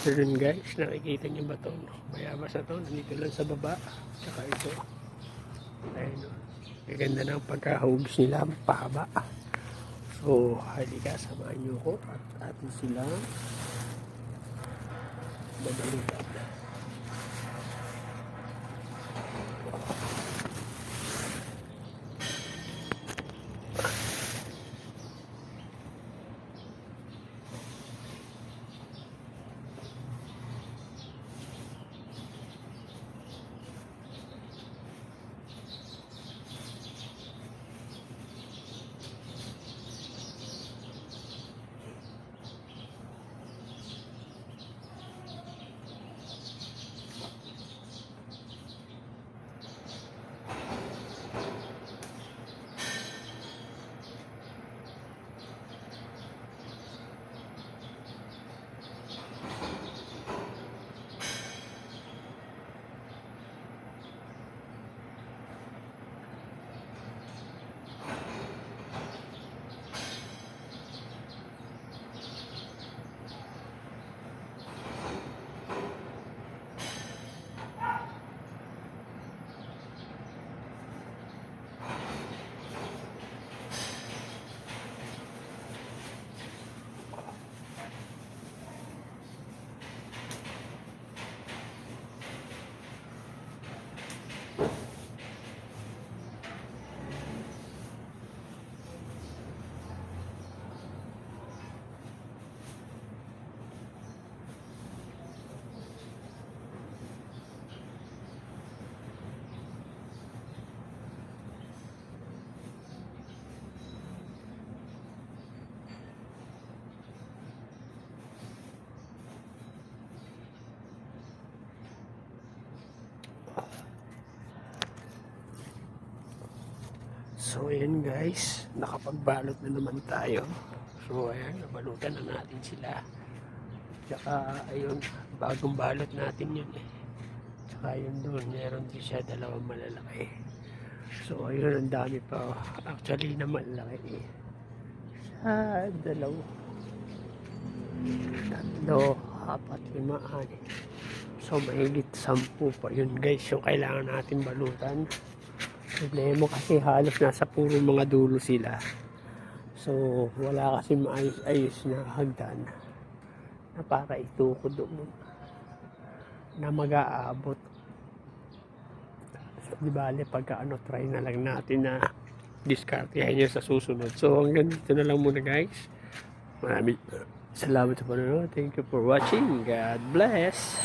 So dun guys, nakikita niyo ba to? Bayabas na to, nandito lang sa baba. Tsaka ito. Ayun o. Gaganda ng pagkahugis nila, pahaba. So, halika, samahan niyo ko at atin sila babalikan. So ayan guys, nakapagbalot na naman tayo. So ayan, nabalutan na natin sila. Tsaka ayun, bagong balot natin yun eh. Tsaka yun doon, meron din siya dalawang malalaki. So ayun, ang dami pa. oh. Actually na malalaki eh. Sa dalawa. Tatlo, apat, lima, anim. So mahigit sampu pa yun guys yung kailangan natin balutan. Problema kasi halos nasa puro mga dulo sila. So, wala kasi maayos-ayos na hagdan na para itukod doon na mag-aabot. So, di bale, pagka ano, try na lang natin na diskartehan niya sa susunod. So, hanggang dito na lang muna guys. Maraming salamat sa panonood. Thank you for watching. God bless.